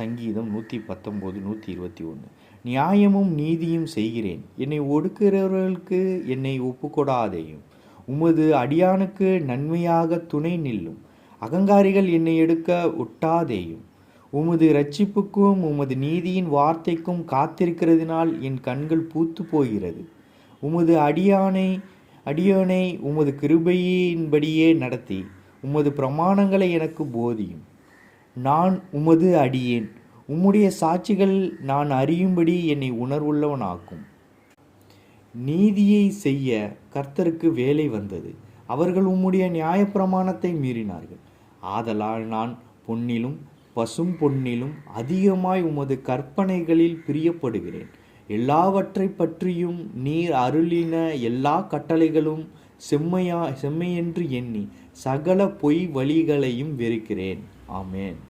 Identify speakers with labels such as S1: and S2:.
S1: சங்கீதம் நூற்றி பத்தொம்போது நூற்றி இருபத்தி ஒன்று நியாயமும் நீதியும் செய்கிறேன். என்னை ஒடுக்கிறவர்களுக்கு என்னை ஒப்புக்கொடாதேயும். உமது அடியானுக்கு நன்மையாக துணை நில்லும். அகங்காரிகள் என்னை எடுக்க ஒட்டாதேயும். உமது இரட்சிப்புக்கும் உமது நீதியின் வார்த்தைக்கும் காத்திருக்கிறதினால் என் கண்கள் பூத்து போகிறது. உமது அடியானை அடியானை உமது கிருபையின்படியே நடத்தி. உமது பிரமாணங்களை எனக்கு போதியும். நான் உமது அடியேன். உம்முடைய சாட்சிகள் நான் அறியும்படி என்னை உணர்வுள்ளவனாக்கும். நீதியை செய்ய கர்த்தருக்கு வேலை வந்தது. அவர்கள் உம்முடைய நியாயப்பிரமாணத்தை மீறினார்கள். ஆதலால் நான் பொன்னிலும் பசும் பொன்னிலும் அதிகமாய் உமது கற்பனைகளில் பிரியப்படுகிறேன். எல்லாவற்றை பற்றியும் நீர் அருளின எல்லா கட்டளைகளும் செம்மையா செம்மையென்று எண்ணி சகல பொய் வழிகளையும் வெறுக்கிறேன். ஆமேன்.